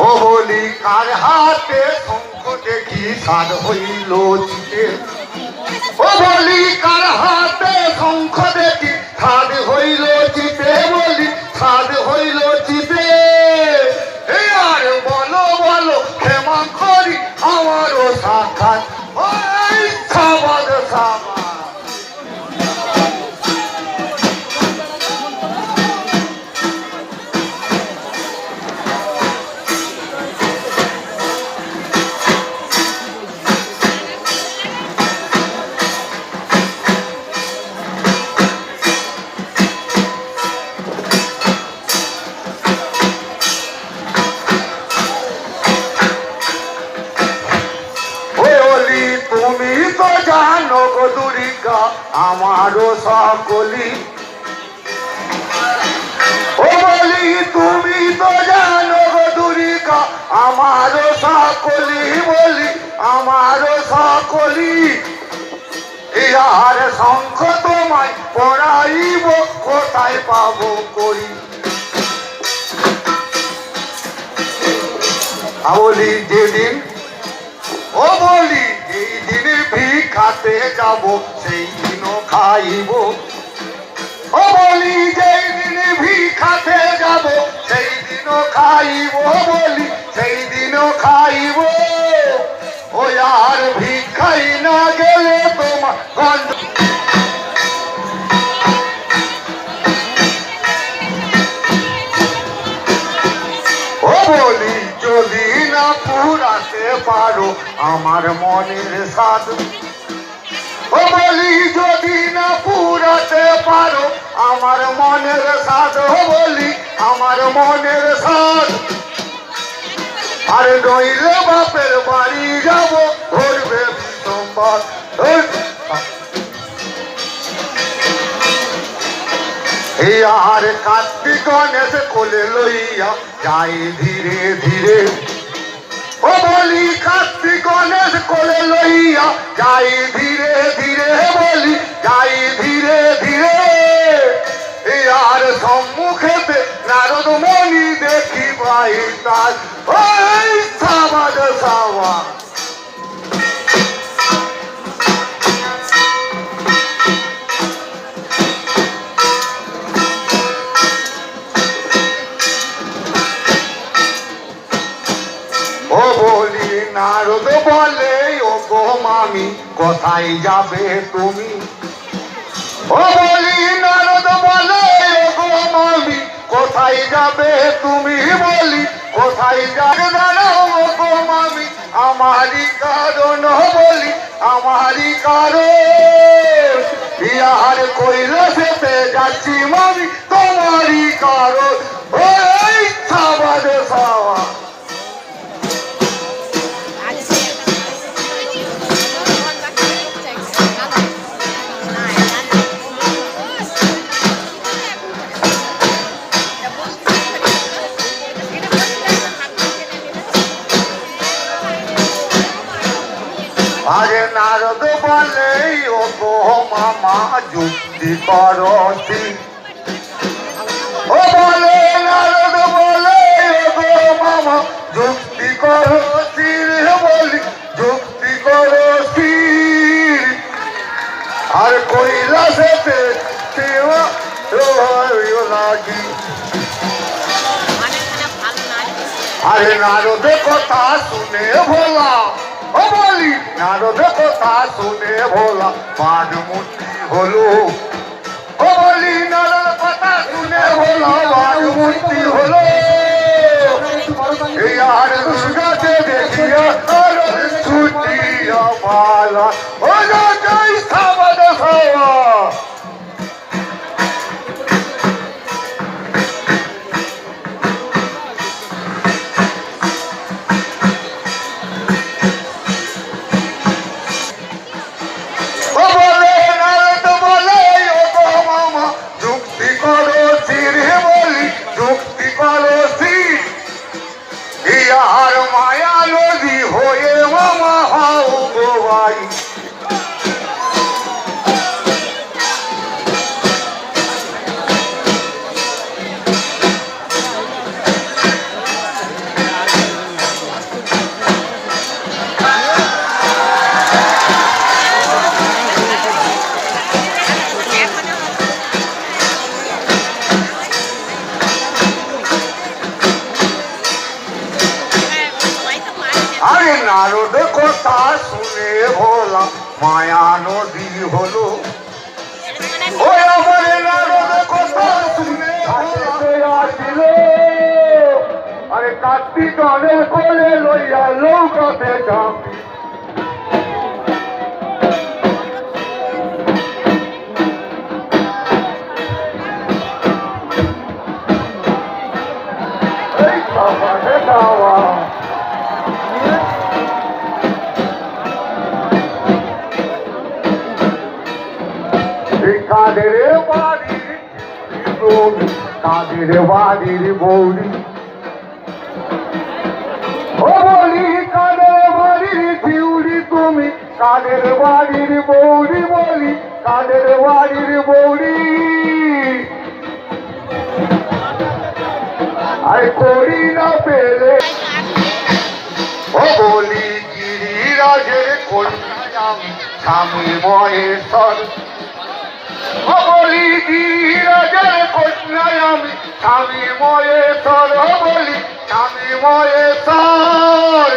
ও বলি কার হাতে শঙ্খ দেখি সাদ হইল চিতে হাতে আমারও সকলি ও বলি, তুমি তো জানো গো দুরিকা, আমারও সকলি বলি, আমারও সকলি ইহার শঙ্খ তোমায় পড়াইব, কোথায় পাবো করি বলি, যেদিন, ও বলি দিন ভিখাতে যাব সেই দিনও খাইব। ও বলি যেই দিন ভিখাতে যাব সেই দিনও খাইব বলি সেই দিনও খাইব। ও আর ভিখাই না গেলে তোমার ও যদি না পুরাতে পারো আমার মনের সাধ বলি, যদি না পুরাতে পারো আমার মনের সাধ বলি, আমার মনের সাধ আর নইলে বাপের বাড়ি যাব ধরবে বিসম্বাদ আর কার্তিক গণেশ কোলে লইয়া, যাই ধীরে ধীরে। ও বলি কার্তিক গণেশ কোলে লইয়া, যাই ধীরে ধীরে বলি, যাই ধীরে ধীরে। আর সম্মুখেতে নারদ মণি দেখি ভাই তার সাবাদ সাবা মামি কোথায় যাবে তুমি? ও বলি, নারদ বলে গো মামি কোথায় যাবে তুমি বলি? কোথায় যাবে দাঁড়াও গো মামি আমারই কারণ বলি, আমারই কারণ। বিহার কৈলাসেতে যাচ্ছি মামি তোমারই কারণ। ওই সাবাদ করতি ও বলে, নারদ বলে গো মামা, যুক্তি করতি রে বলি, যুক্তি করতি আর কৈলাসেতে সেবা লাগি আরে নারদ কথা শুনে ভোলা, ও বলি, নারদ কথা শুনে ভোলা পান হলো। ও বলি নারদ কথা শুনে পান মূর্তি হলো। এই আর দুর্গাতে দেখিয়া আর ছুটিয়া পালা ও জয় সাবাদ সাবা আরে নারদ কথা শুনে ভোলা, মায়া নদী হলো। আরে কাটি অনেক কোলে লইয়া লৌকাতে যাবি কাদের বাড়ির কাদের বাড়ির বৌদি? ও বলি, কাদের বাড়ির ঝিউড়ি তুমি? কাদের বাড়ির বৌদি বলি? কাদের বাড়ির বৌদি? আরে করি না পেলে। ও বলি, গিরিরাজের কন্যা স্বামী মহেশ্বর। বলি গিরিরাজের কন্যা আমি স্বামী মহেশ্বর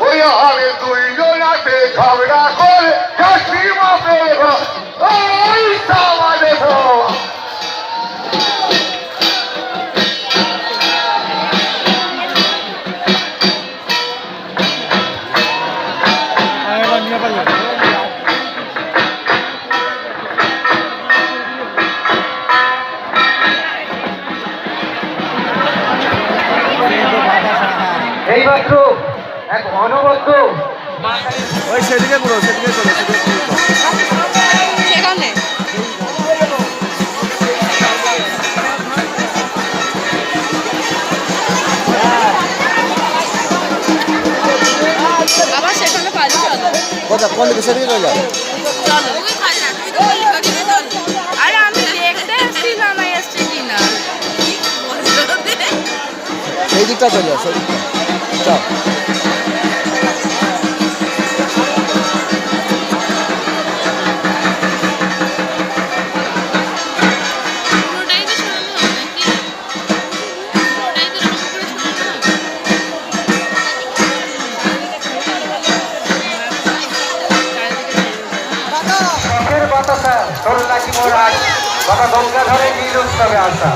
ওই আরে দুইজন আছে ঝগড়া করে কাশি মাপে ওই সামালে সব অনবদ্য ওই সেদিকে পুরো সেদিকে চলো সেখানে? আবার সেখানে পারি চলো। কোথা কোন দিকে? সেদিকে চলে যাও। চলো। তুই খালি না চলো আরে আমি দেখতে এসছি না না এসছি কি না দিকটা চলে যাও সেই মোর আজ বাবা গঙ্গাধরে নীল উৎসবে আসা।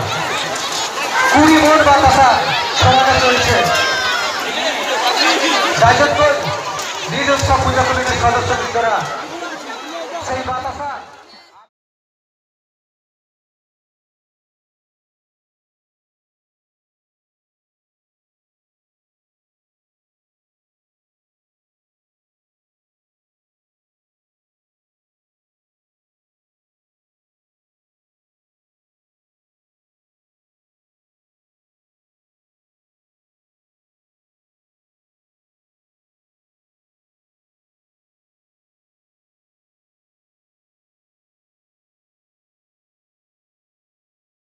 কুড়ি মোট বাতাসা সমানে চলছে। রাজনগর নীল উৎসব পূজা কমিটির সদস্য বৃন্দরা